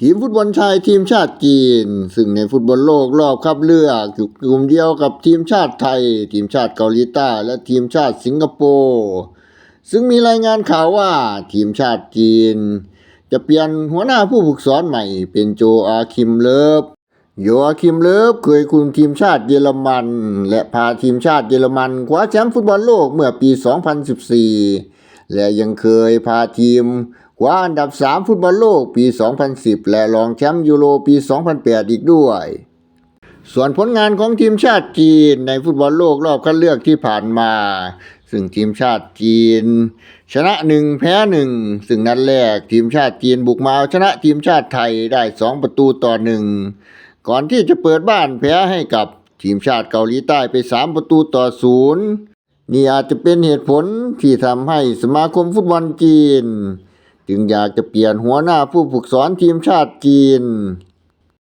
ทีมฟุตบอลชายทีมชาติจีน ซึ่งในฟุตบอลโลกรอบคัดเลือกอยู่กลุ่มเดียวกับทีมชาติไทย ทีมชาติเกาหลีใต้และทีมชาติสิงคโปร์ซึ่งมีรายงานข่าวว่าทีมชาติจีน จะเปลี่ยนหัวหน้าผู้ฝึกสอนใหม่เป็นโจอาคิมเลิฟโยอาคิมเลิฟเคยคุมทีมชาติเยอรมัน และพาทีมชาติเยอรมันคว้าแชมป์ฟุตบอลโลกเมื่อปี 2014 และยังเคยพาทีม คว้าอันดับ 3 ฟุตบอลโลกปี 2010 และรองแชมป์ยูโรปี 2008 อีกด้วย ส่วนผลงานของทีมชาติจีนในฟุตบอลโลกรอบคัดเลือกที่ผ่านมา ซึ่งทีมชาติจีน ชนะหนึ่งแพ้หนึ่งซึ่งนัดแรกทีมชาติจีนบุกมาเอาชนะทีมชาติไทยได้สองประตูต่อหนึ่งก่อนที่จะเปิดบ้านแพ้ให้กับทีมชาติเกาหลีใต้ไปสามประตูต่อศูนย์นี่อาจจะเป็นเหตุผลที่ทำให้สมาคมฟุตบอลจีน จึงอยากจะเปลี่ยนหัวหน้าผู้ฝึกสอนทีมชาติจีน